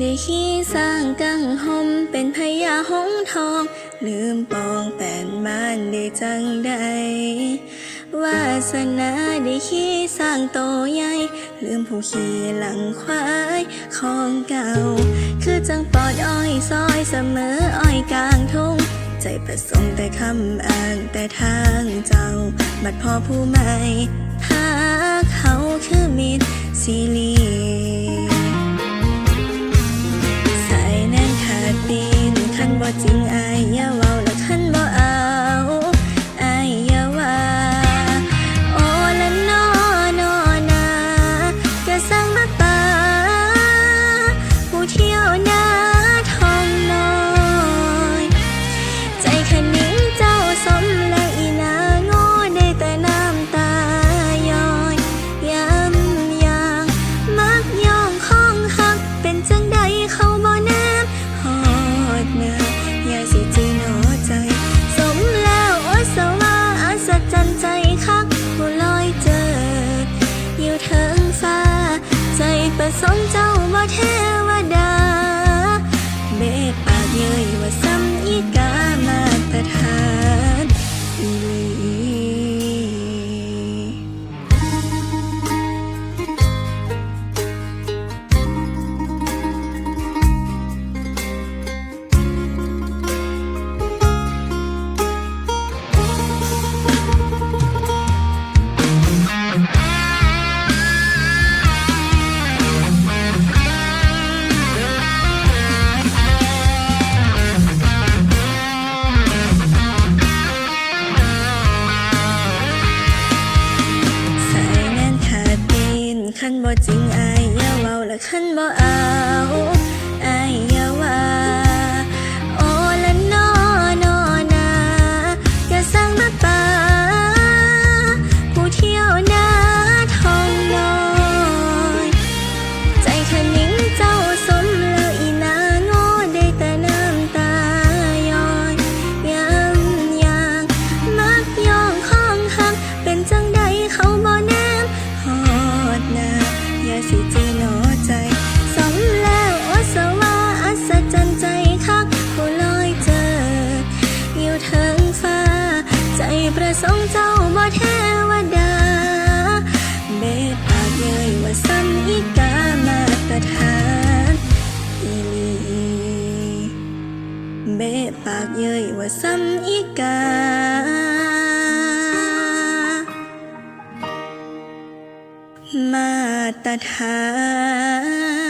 ได้ขี้สร้างกังหมเป็นพญาหงทอง ลืมปองแปนบ้านได้จังใดวาสนาได้ขี้สร้างโตใหญ่ ลืมผู้ขี่หลังควายของเก่า คือจังปอดอ้อยซอยเสมออ้อยกลางทุ่งใจประสงค์แต่คำอ้างแต่ทางเจ้า บัดพอผู้ใหม่หาเขาคือมิตรซีรี เคันบ่จริงอายอย่าเว้าละคันบ่เอา สิจีหนอใจ สมแล้วโอสวาอัศจรรย์ใจคักผู้ลอยเจิดอยู่เทิงฟ้า ใจประสงค์เจ้าบ่เทวดา เบ็ดปากเย้ยว่าซ้ำอีกามาตรฐานอีหลีเบ็ดปากเย้ยว่าซ้ำอีกา มาตรฐาน